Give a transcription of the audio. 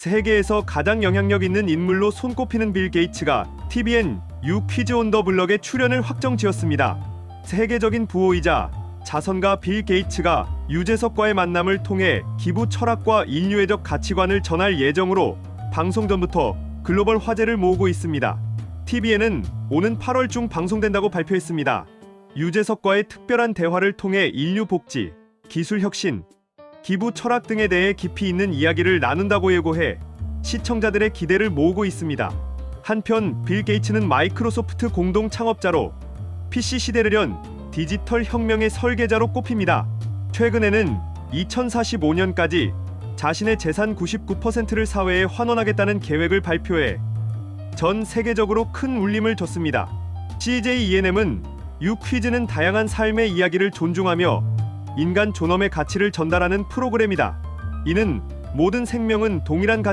세계에서 가장 영향력 있는 인물로 손꼽히는 빌 게이츠가 TVN 유 퀴즈 온 더 블럭에 출연을 확정지었습니다. 세계적인 부호이자 자선가 빌 게이츠가 유재석과의 만남을 통해 기부 철학과 인류애적 가치관을 전할 예정으로 방송 전부터 글로벌 화제를 모으고 있습니다. TVN은 오는 8월 중 방송된다고 발표했습니다. 유재석과의 특별한 대화를 통해 인류 복지, 기술 혁신, 기부 철학 등에 대해 깊이 있는 이야기를 나눈다고 예고해 시청자들의 기대를 모으고 있습니다. 한편 빌 게이츠는 마이크로소프트 공동 창업자로 PC 시대를 연 디지털 혁명의 설계자로 꼽힙니다. 최근에는 2045년까지 자신의 재산 99%를 사회에 환원하겠다는 계획을 발표해 전 세계적으로 큰 울림을 줬습니다. CJ ENM은 유 퀴즈는 다양한 삶의 이야기를 존중하며 인간 존엄의 가치를 전달하는 프로그램이다. 이는 모든 생명은 동일한 가